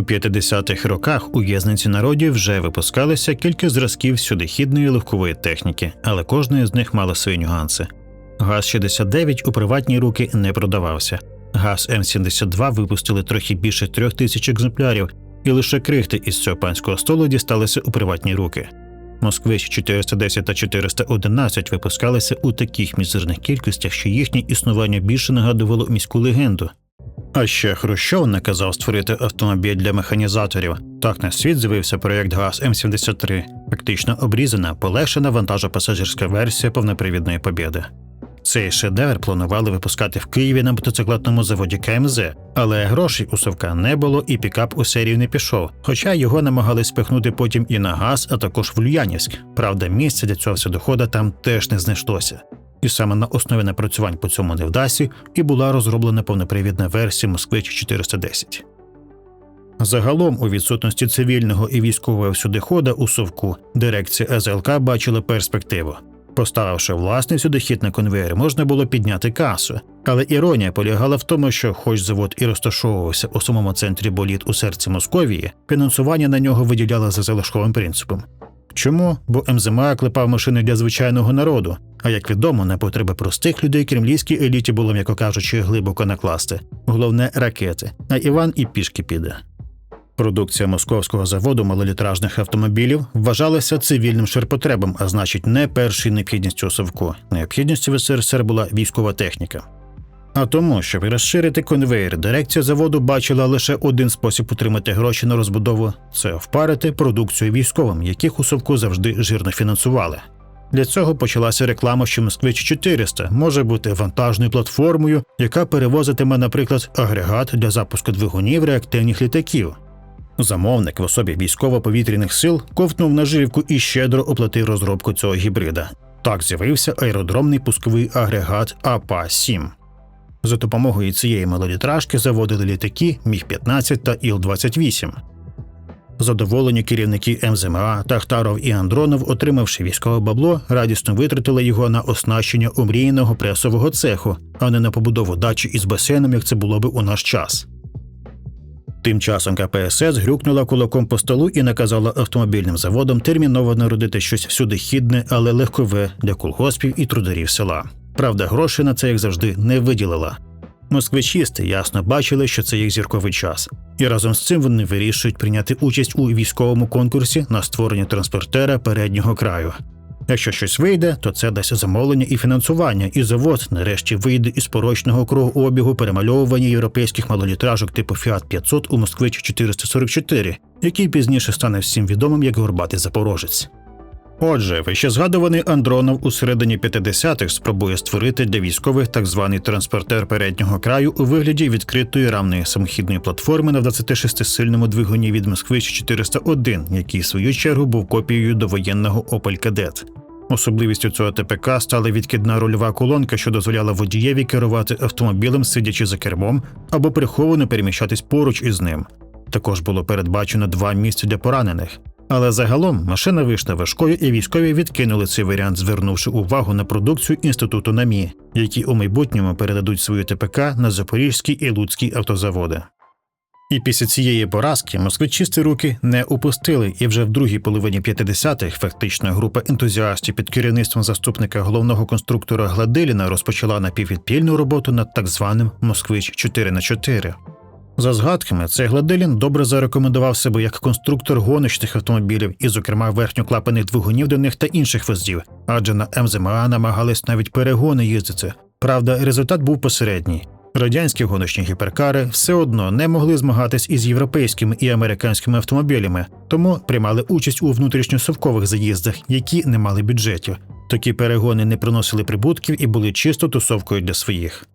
У 50-х роках у в'язниці народів вже випускалися кілька зразків сюдихідної легкової техніки, але кожна з них мала свої нюанси. ГАЗ-69 у приватні руки не продавався. ГАЗ М-72 випустили трохи більше трьох тисяч екземплярів, і лише крихти із цього панського столу дісталися у приватні руки. Москвич 410 та 411 випускалися у таких мізерних кількостях, що їхнє існування більше нагадувало міську легенду. А ще Хрущов наказав створити автомобіль для механізаторів. Так на світ з'явився проєкт ГАЗ М73, фактично обрізана, полегшена вантажопасажирська версія повнопривідної побєди. Цей шедевр планували випускати в Києві на мотоциклетному заводі КМЗ, але грошей у Совка не було і пікап у серію не пішов. Хоча його намагались спихнути потім і на газ, а також в Люянівськ. Правда, місця для цього всюдохода там теж не знайшлося. І саме на основі напрацювань по цьому невдасі і була розроблена повнопривідна версія Москвич 410. Загалом, у відсутності цивільного і військового всюдихода у Совку, дирекція СЛК бачила перспективу. Поставивши власний сюдохід на конвейер, можна було підняти касу. Але іронія полягала в тому, що, хоч завод і розташовувався у самому центрі боліт у серці Московії, фінансування на нього виділяло за залишковим принципом. Чому? Бо МЗМА клепав машини для звичайного народу. А як відомо, на потреби простих людей кремлівській еліті було, м'яко кажучи, глибоко накласти. Головне ракети, а Іван і пішки піде. Продукція московського заводу малолітражних автомобілів вважалася цивільним ширпотребом, а значить, не першою необхідністю Совку. Необхідністю в СРСР була військова техніка. А тому, щоб розширити конвейер, дирекція заводу бачила лише один спосіб отримати гроші на розбудову це впарити продукцію військовим, яких у Совку завжди жирно фінансували. Для цього почалася реклама, що Москвич 400 може бути вантажною платформою, яка перевозитиме, наприклад, агрегат для запуску двигунів реактивних літаків. Замовник в особі військово-повітряних сил ковтнув наживку і щедро оплатив розробку цього гібрида. Так з'явився аеродромний пусковий агрегат АПА-7. За допомогою цієї малолітражки заводили літаки Міг-15 та Іл-28. Задоволені керівники МЗМА, Тахтаров і Андронов, отримавши військове бабло, радісно витратили його на оснащення омріяного пресового цеху, а не на побудову дачі із басейном, як це було би у наш час. Тим часом КПСС грюкнула кулаком по столу і наказала автомобільним заводам терміново народити щось всюди хідне, але легкове для колгоспів і трударів села. Правда, грошей на це, як завжди, не виділила. Москвичісти ясно бачили, що це їх зірковий час, і разом з цим вони вирішують прийняти участь у військовому конкурсі на створення транспортера переднього краю. Якщо щось вийде, то це дасть замовлення і фінансування, і завод нарешті вийде із порочного кругу обігу перемальовування європейських малолітражок типу Fiat 500 у Москвич 444, який пізніше стане всім відомим як горбатий запорожець. Отже, вище згадуваний Андронов у середині 50-х спробує створити для військових так званий транспортер переднього краю у вигляді відкритої рамної самохідної платформи на 26-сильному двигуні від Москвич 401, який в свою чергу був копією довоєнного Opel Kadett. Особливістю цього ТПК стала відкидна рульова колонка, що дозволяла водієві керувати автомобілем, сидячи за кермом або приховано переміщатись поруч із ним. Також було передбачено два місця для поранених. Але загалом машина вийшла важкою, і військові відкинули цей варіант, звернувши увагу на продукцію інституту НАМІ, які у майбутньому передадуть свою ТПК на Запорізький і Луцький автозаводи. І після цієї поразки москвичисти руки не упустили, і вже в другій половині 50-х фактично група ентузіастів під керівництвом заступника головного конструктора Гладиліна розпочала напіввідпільну роботу над так званим Москвич 4 на 4 за згадками, цей Гладилін добре зарекомендував себе як конструктор гоночних автомобілів, і, зокрема, верхньоклапаних двигунів до них та інших вездів, адже на МЗМА намагались навіть перегони їздити. Правда, результат був посередній. Радянські гоночні гіперкари все одно не могли змагатись із європейськими і американськими автомобілями, тому приймали участь у внутрішньосовкових заїздах, які не мали бюджетів. Такі перегони не приносили прибутків і були чисто тусовкою для своїх.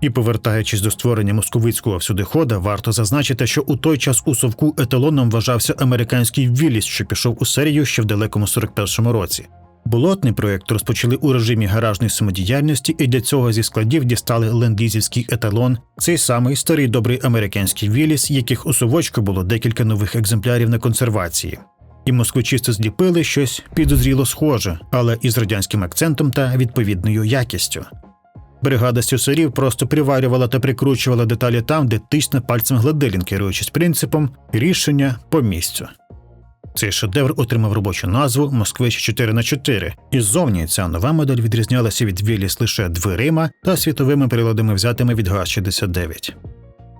І повертаючись до створення московицького всюдихода, варто зазначити, що у той час у совку еталоном вважався американський Вілліс, що пішов у серію ще в далекому 41-му році. Болотний проєкт розпочали у режимі гаражної самодіяльності, і для цього зі складів дістали лендізівський еталон, цей самий старий добрий американський Вілліс, яких у совочку було декілька нових екземплярів на консервації. І москвичисти зліпили щось підозріло схоже, але із радянським акцентом та відповідною якістю. Бригада слюсарів просто приварювала та прикручувала деталі там, де тисне пальцем гладилін, керуючись принципом рішення по місцю. Цей шедевр отримав робочу назву Москвич 4 х 4 і ззовні ця нова модель відрізнялася від Віліс лише дверима та світовими приладами, взятими від ГАЗ-69.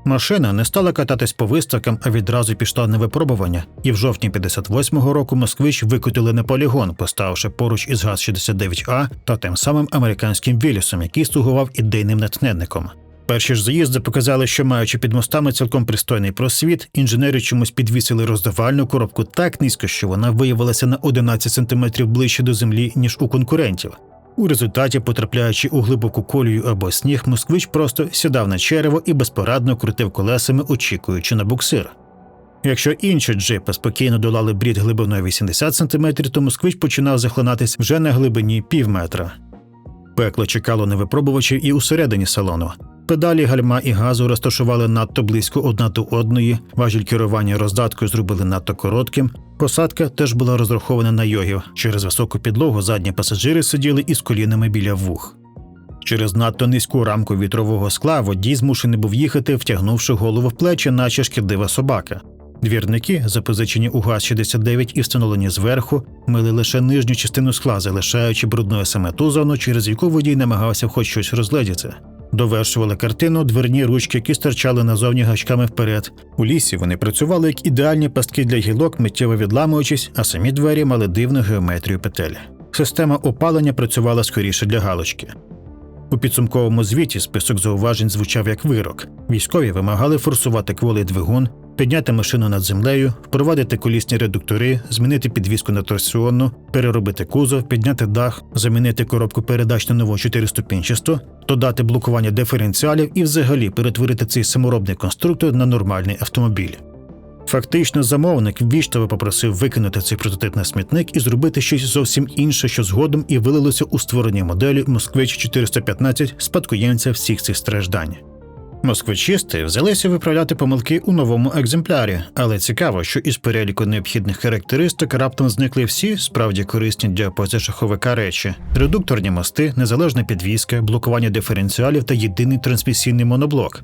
Машина не стала кататись по виставкам, а відразу пішла на випробування, і в жовтні 58-го року москвич викотили на полігон, поставивши поруч із ГАЗ-69А та тим самим американським Вілісом, який слугував ідейним натхненником. Перші ж заїзди показали, що маючи під мостами цілком пристойний просвіт, інженери чомусь підвісили роздавальну коробку так низько, що вона виявилася на 11 см ближче до землі, ніж у конкурентів. У результаті, потрапляючи у глибоку колію або сніг, москвич просто сідав на черево і безпорадно крутив колесами, очікуючи на буксир. Якщо інші джипи спокійно долали брід глибиною 80 см, то москвич починав захлинатись вже на глибині пів метра. Пекло чекало на випробувачів і усередині салону. Педалі гальма і газу розташували надто близько одна до одної, важіль керування роздаткою зробили надто коротким. Посадка теж була розрахована на йогів. Через високу підлогу задні пасажири сиділи із колінами біля вух. Через надто низьку рамку вітрового скла водій змушений був їхати, втягнувши голову в плечі, наче шкідлива собака. Двірники, запозичені у ГАЗ-69 і встановлені зверху, мили лише нижню частину скла, залишаючи брудною саме ту зону, через яку водій намагався хоч щось розгледіти. Довершували картину дверні ручки, які стирчали назовні гачками вперед. У лісі вони працювали як ідеальні пастки для гілок, миттєво відламуючись, а самі двері мали дивну геометрію петель. Система опалення працювала скоріше для галочки. У підсумковому звіті список зауважень звучав як вирок. Військові вимагали форсувати кволий двигун, підняти машину над землею, впровадити колісні редуктори, змінити підвіску на торсіонну, переробити кузов, підняти дах, замінити коробку передач на нову чотириступінчасту, додати блокування диференціалів і взагалі перетворити цей саморобний конструктор на нормальний автомобіль. Фактично, замовник ввічливо попросив викинути цей прототип на смітник і зробити щось зовсім інше, що згодом і вилилося у створення моделі Москвич 415 спадкоємця всіх цих страждань. Москвичісти взялися виправляти помилки у новому екземплярі, але цікаво, що із переліку необхідних характеристик раптом зникли всі справді корисні для позашаховика речі: редукторні мости, незалежна підвізка, блокування диференціалів та єдиний трансмісійний моноблок.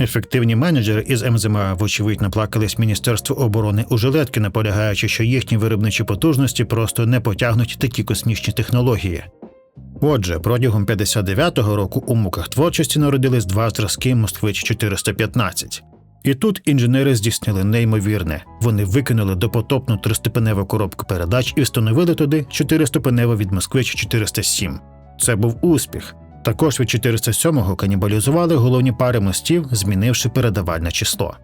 Ефективні менеджери із МЗМА, вочевидь, наплакались Міністерству оборони у жилетки, наполягаючи, що їхні виробничі потужності просто не потягнуть такі космічні технології. Отже, протягом 59-го року у муках творчості народились два зразки Москвич 415. І тут інженери здійснили неймовірне. Вони викинули допотопну триступеневу коробку передач і встановили туди чотириступеневу від Москвич 407. Це був успіх. Також від 407-го канібалізували головні пари мостів, змінивши передавальне число.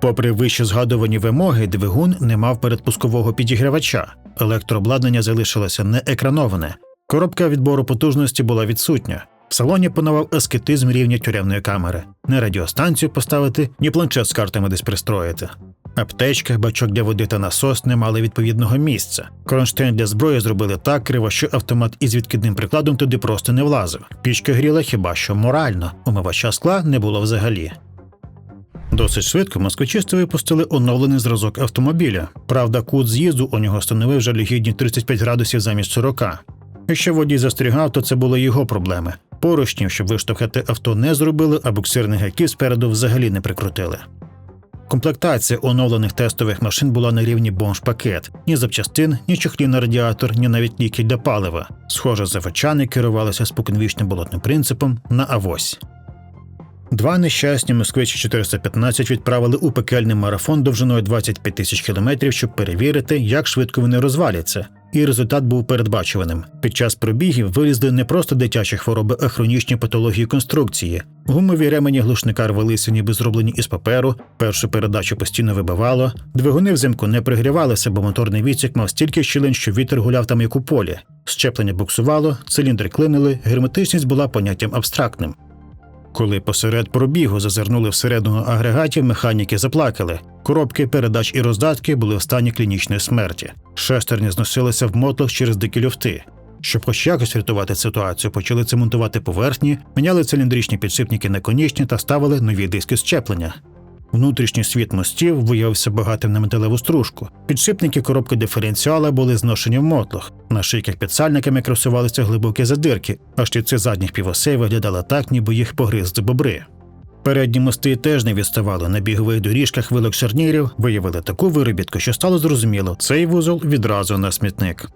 Попри вище згадувані вимоги, двигун не мав передпускового підігрівача, електрообладнання залишилося не екрановане, коробка відбору потужності була відсутня. В салоні панував аскетизм рівня тюремної камери. Не радіостанцію поставити, ні планшет з картами десь пристроїти. Аптечка, бачок для води та насос не мали відповідного місця. Кронштейн для зброї зробили так криво, що автомат із відкидним прикладом туди просто не влазив. Пічка гріла хіба що морально, умивача скла не було взагалі. Досить швидко москвичисти випустили оновлений зразок автомобіля. Правда, кут з'їзду у нього становив жалюгідні 35 градусів замість 40. Якщо водій застрігав, то це були його проблеми. Поручнів, щоб виштовхати авто, не зробили, а буксирних гаків спереду взагалі не прикрутили. Комплектація оновлених тестових машин була на рівні бомж-пакет. Ні запчастин, ні чохлів на радіатор, ні навіть ліки для палива. Схоже, заводчани керувалися споконвічним болотним принципом на авось. Два нещасні москвичі 415 відправили у пекельний марафон довжиною 25 тисяч кілометрів, щоб перевірити, як швидко вони розваляться. І результат був передбачуваним. Під час пробігів вилізли не просто дитячі хвороби, а хронічні патології конструкції. Гумові ремені глушника рвалися, ніби зроблені із паперу, першу передачу постійно вибивало, двигуни взимку не пригрівалися, бо моторний відсік мав стільки щілин, що вітер гуляв там як у полі. Щеплення буксувало, циліндри клинили, герметичність була поняттям абстрактним. Коли посеред пробігу зазирнули всередину агрегатів, механіки заплакали. Коробки, передач і роздатки були в стані клінічної смерті. Шестерні зносилися в мотлах через дикі люфти. Щоб хоч якось рятувати ситуацію, почали цементувати поверхні, міняли циліндричні підшипники на конічні та ставили нові диски щеплення. Внутрішній світ мостів виявився багатим на металеву стружку. Підшипники коробки диференціала були зношені в мотлох. На шийках під сальниками красувалися глибокі задирки, а штіці задніх півосей виглядали так, ніби їх погризли бобри. Передні мости теж не відставали. На бігових доріжках вилок шарнірів виявили таку виробітку, що стало зрозуміло, цей вузол відразу на смітник.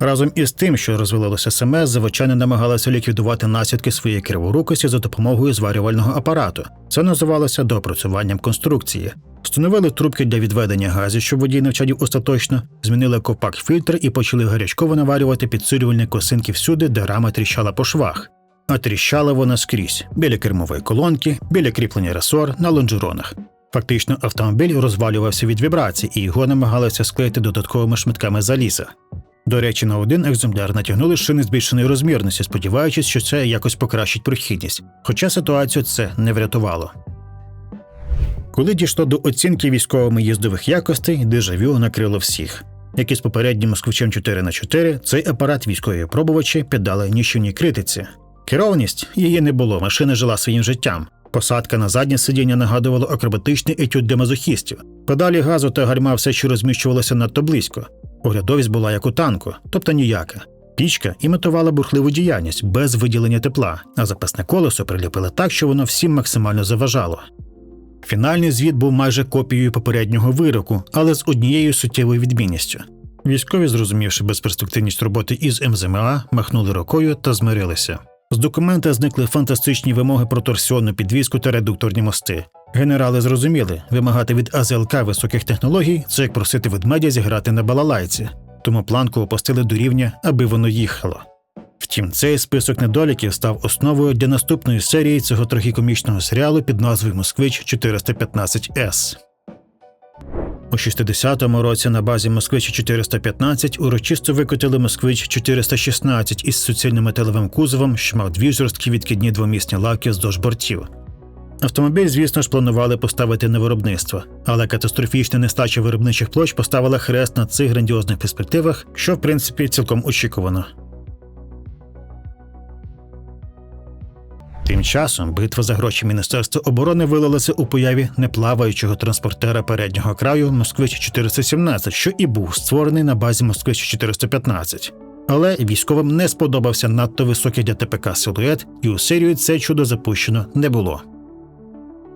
Разом із тим, що розвалилося СМС, заводчани намагалися ліквідувати наслідки своєї криворукості за допомогою зварювального апарату. Це називалося доопрацюванням конструкції. Встановили трубки для відведення газів, щоб водій не остаточно, змінили ковпак фільтр і почали гарячково наварювати підсилювальні косинки всюди, де рама тріщала по швах. А тріщала вона скрізь біля кермової колонки, біля кріплення ресор на лонжеронах. Фактично, автомобіль розвалювався від вібрацій, і його намагалися склеїти додатковими шматками заліза. До речі, на один екземпляр натягнули шини збільшеної розмірності, сподіваючись, що це якось покращить прохідність. Хоча ситуацію це не врятувало. Коли дійшло до оцінки військовими їздових якостей, дежавю накрило всіх. Як і з попереднім москвичем 4 на 4 цей апарат військові пробувачі піддали ніщівній критиці. Керованість її не було, машина жила своїм життям. Посадка на заднє сидіння нагадувала акробатичний етюд для мазохістів. Педалі газу та гальма все ще розміщувалися надто близько. Оглядовість була як у танку, тобто ніяка. Пічка імітувала бурхливу діяльність без виділення тепла, а запасне колесо приліпили так, що воно всім максимально заважало. Фінальний звіт був майже копією попереднього вироку, але з однією суттєвою відмінністю. Військові, зрозумівши безперспективність роботи із МЗМА, махнули рукою та змирилися. З документа зникли фантастичні вимоги про торсіонну підвізку та редукторні мости. Генерали зрозуміли, вимагати від АЗЛК високих технологій це як просити ведмедя зіграти на балалайці, тому планку опустили до рівня, аби воно їхало. Втім, цей список недоліків став основою для наступної серії цього трагікомічного серіалу під назвою Москвич 415 С. У 60-му році на базі Москвич 415 урочисто викотили Москвич 416 із суцільним металевим кузовом, що мав дві жорсткі відкидні двомісні лаки вздовж бортів. Автомобіль, звісно ж, планували поставити на виробництво, але катастрофічна нестача виробничих площ поставила хрест на цих грандіозних перспективах, що в принципі цілком очікувано. Тим часом битва за гроші Міністерства оборони вилилася у появі неплаваючого транспортера переднього краю Москвич 417, що і був створений на базі Москвич 415. Але військовим не сподобався надто високий для ТПК силует, і у серію це чудо запущено не було.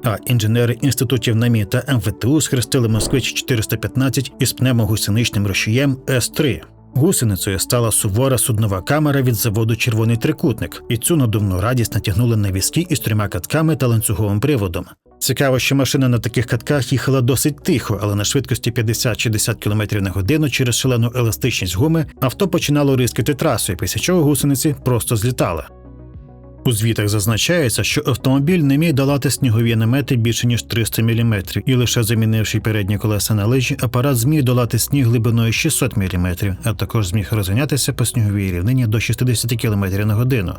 А інженери інститутів НАМІ та МВТУ схрестили Москвич 415 із пневмогусеничним рушієм С3. Гусеницею стала сувора суднова камера від заводу Червоний трикутник, і цю надувну радість натягнули на візки із трьома катками та ланцюговим приводом. Цікаво, що машина на таких катках їхала досить тихо, але на швидкості 50-60 км на годину через шалену еластичність гуми авто починало рискати трасою, після чого гусениці просто злітали. У звітах зазначається, що автомобіль не міг долати снігові намети більше ніж 300 мм, і лише замінивши передні колеса на лижі, апарат зміг долати сніг глибиною 600 мм, а також зміг розганятися по сніговій рівнині до 60 км на годину.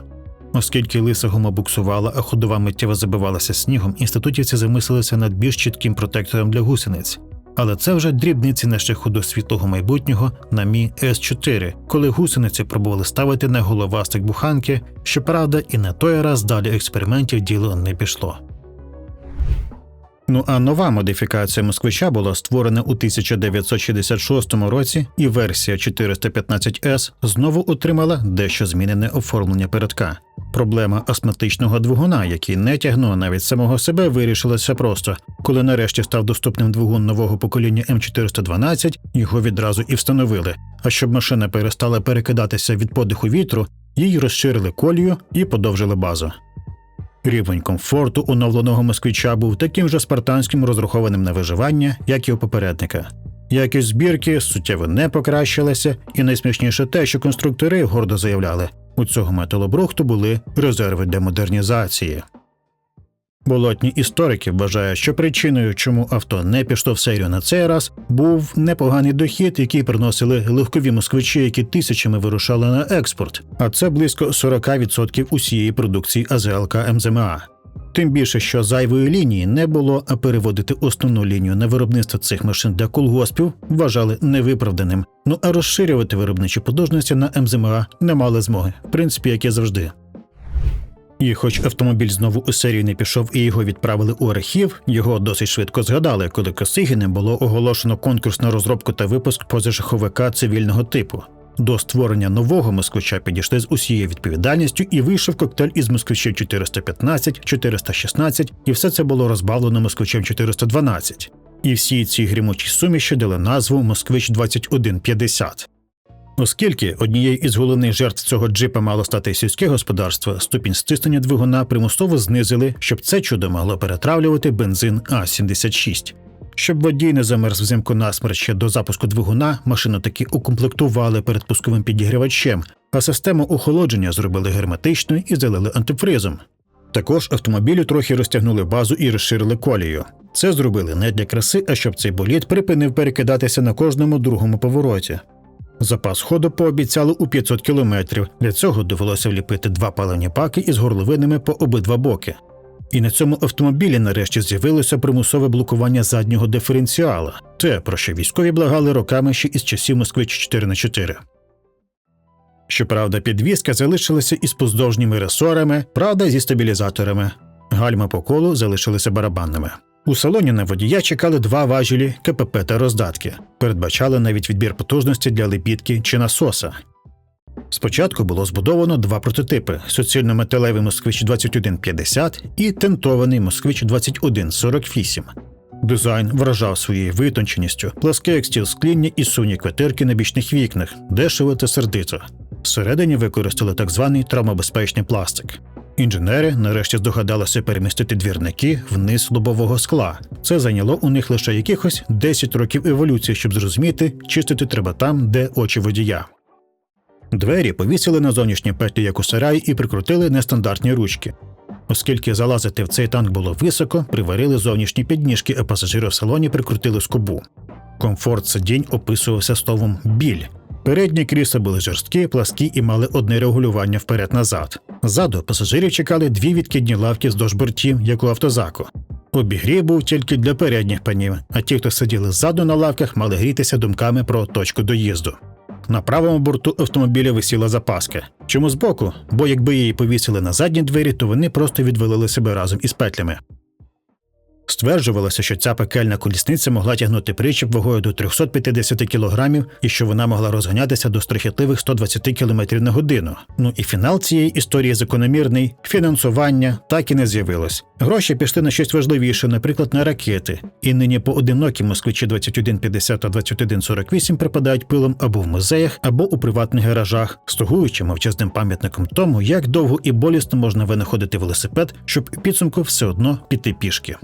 Оскільки лиса гума буксувала, а ходова миттєво забивалася снігом, інститутівці замислилися над більш чітким протектором для гусениць. Але це вже дрібниці на до світлого майбутнього на Мі С4, коли гусениці пробували ставити на головастик буханки, щоправда, і на той раз далі експериментів діло не пішло. Ну а нова модифікація москвича була створена у 1966 році, і версія 415S знову отримала дещо змінене оформлення передка. Проблема астматичного двигуна, який не тягнув навіть самого себе, вирішилася просто. Коли нарешті став доступним двигун нового покоління М412, його відразу і встановили. А щоб машина перестала перекидатися від подиху вітру, їй розширили колію і подовжили базу. Рівень комфорту оновленого москвича був таким же спартанським розрахованим на виживання, як і у попередника. Якість збірки суттєво не покращилася, і найсмішніше те, що конструктори гордо заявляли, у цього металобрухту були резерви для модернізації. Болотні історики вважають, що причиною, чому авто не пішло в серію на цей раз, був непоганий дохід, який приносили легкові москвичі, які тисячами вирушали на експорт, а це близько 40% усієї продукції АЗЛК МЗМА. Тим більше, що зайвої лінії не було, а переводити основну лінію на виробництво цих машин для колгоспів вважали невиправданим. Ну а розширювати виробничі потужності на МЗМА не мали змоги, в принципі, як і завжди. І хоч автомобіль знову у серію не пішов і його відправили у архів, його досить швидко згадали, коли Косигіним було оголошено конкурс на розробку та випуск позашаховика цивільного типу. До створення нового москвича підійшли з усією відповідальністю і вийшов коктейль із москвичів 415, 416, і все це було розбавлено москвичем 412. І всі ці грімучі суміші дали назву Москвич 2150. Оскільки однією із головних жертв цього джипа мало стати сільське господарство, ступінь стиснення двигуна примусово знизили, щоб це чудо могло перетравлювати бензин А-76. Щоб водій не замерз взимку насмерть ще до запуску двигуна, машину таки укомплектували передпусковим підігрівачем, а систему охолодження зробили герметичною і залили антифризом. Також автомобілю трохи розтягнули базу і розширили колію. Це зробили не для краси, а щоб цей болід припинив перекидатися на кожному другому повороті. Запас ходу пообіцяли у 500 кілометрів. Для цього довелося вліпити два паливні баки із горловинами по обидва боки. І на цьому автомобілі нарешті з'явилося примусове блокування заднього диференціала, те, про що військові благали роками ще із часів Москвич 4 на 4 Щоправда, підвізка залишилася із поздовжніми ресорами, правда, зі стабілізаторами. Гальма по колу залишилися барабанними. У салоні на водія чекали два важелі КПП та роздатки. Передбачали навіть відбір потужності для лебідки чи насоса. Спочатку було збудовано два прототипи: суцільно-металевий Москвич 2150 і тентований Москвич 2148. Дизайн вражав своєю витонченістю, пласке як стіл скління і сунні квартирки на бічних вікнах, дешево та сердито. Всередині використали так званий травмобезпечний пластик. Інженери нарешті здогадалися перемістити двірники вниз лобового скла. Це зайняло у них лише якихось 10 років еволюції, щоб зрозуміти, чистити треба там, де очі водія. Двері повісили на зовнішні петлі, як у сараї, і прикрутили нестандартні ручки. Оскільки залазити в цей танк було високо, приварили зовнішні підніжки, а пасажири в салоні прикрутили скобу. Комфорт сидінь описувався словом біль. Передні крісла були жорсткі, пласкі і мали одне регулювання вперед-назад. Ззаду пасажирів чекали дві відкидні лавки здовж бортів, як у автозаку. Обігрів був тільки для передніх панів, а ті, хто сиділи ззаду на лавках, мали грітися думками про точку доїзду. На правому борту автомобіля висіла запаска. Чому збоку? Бо якби її повісили на задні двері, то вони просто відвалили себе разом із петлями. Стверджувалося, що ця пекельна колісниця могла тягнути причіп вагою до 350 кг і що вона могла розганятися до страхітливих 120 км на годину. Ну і фінал цієї історії закономірний фінансування так і не з'явилось. Гроші пішли на щось важливіше, наприклад, на ракети. І нині поодинокі москвичі 2150 та 2148 припадають пилом або в музеях, або у приватних гаражах, слугуючи мовчазним пам'ятником тому, як довго і болісно можна винаходити велосипед, щоб у підсумку все одно піти пішки.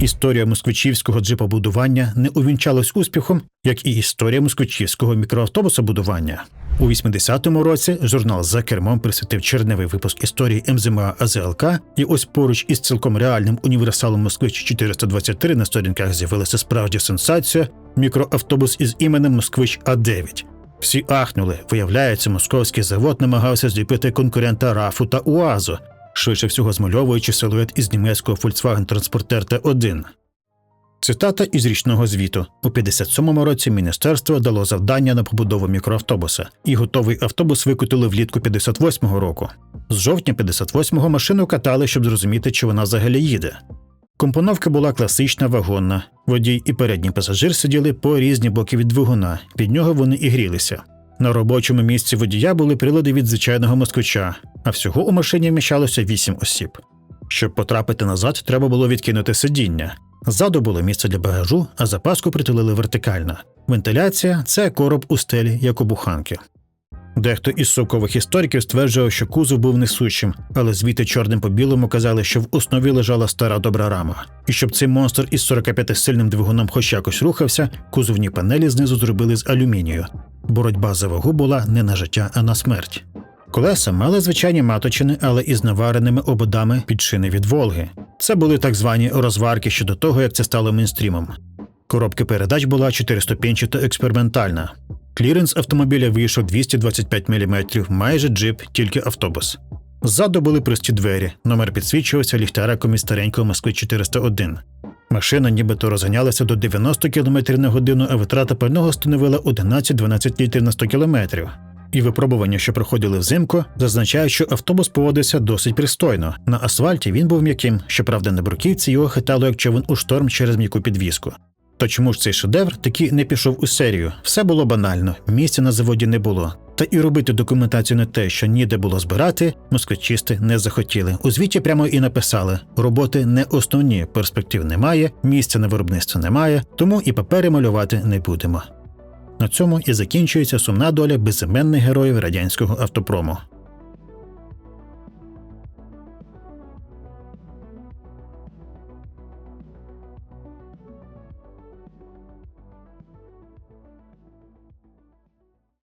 Історія москвичівського джипобудування не увінчалась успіхом, як і історія москвичівського мікроавтобусобудування. У 80-му році журнал за кермом присвятив черневий випуск історії МЗМА АЗЛК, і ось поруч із цілком реальним універсалом Москвич 423 на сторінках з'явилася справжня сенсація мікроавтобус із іменем Москвич А9. Всі ахнули, виявляється, московський завод намагався зліпити конкурента РАФу та УАЗу, швидше всього змальовуючи силует із німецького Volkswagen Transporter T1. Цитата із річного звіту у 57-му році міністерство дало завдання на побудову мікроавтобуса, і готовий автобус викотили влітку 58-го року. З жовтня 58-го машину катали, щоб зрозуміти, чи вона взагалі їде. Компоновка була класична вагонна. Водій і передній пасажир сиділи по різні боки від двигуна, під нього вони і грілися. На робочому місці водія були прилади від звичайного москвича, а всього у машині вміщалося 8 осіб. Щоб потрапити назад, треба було відкинути сидіння. Ззаду було місце для багажу, а запаску притулили вертикально. Вентиляція це короб у стелі, як у буханки. Дехто із совкових істориків стверджував, що кузов був несущим, але звідти чорним по білому казали, що в основі лежала стара добра рама. І щоб цей монстр із 45-сильним двигуном хоч якось рухався, кузовні панелі знизу зробили з алюмінію. Боротьба за вагу була не на життя, а на смерть. Колеса мали звичайні маточини, але із навареними ободами під шини від Волги. Це були так звані розварки щодо того, як це стало мейнстрімом. Коробки передач була чотириступінчата експериментальна. Кліренс автомобіля вийшов 225 мм, майже джип, тільки автобус. Ззаду були прості двері, номер підсвічувався ліхтариком із старенького Москви 401. Машина нібито розганялася до 90 км на годину, а витрата пального становила 11-12 літрів на 100 км. І випробування, що проходили взимку, зазначають, що автобус поводився досить пристойно. На асфальті він був м'яким, щоправда, на бруківці його хитало як човен у шторм через м'яку підвіску. То чому ж цей шедевр таки не пішов у серію? Все було банально, місця на заводі не було. Та і робити документацію на те, що ніде було збирати, москвичисти не захотіли. У звіті прямо і написали: роботи не основні, перспектив немає, місця на виробництво немає, тому і папери малювати не будемо. На цьому і закінчується сумна доля безіменних героїв радянського автопрому.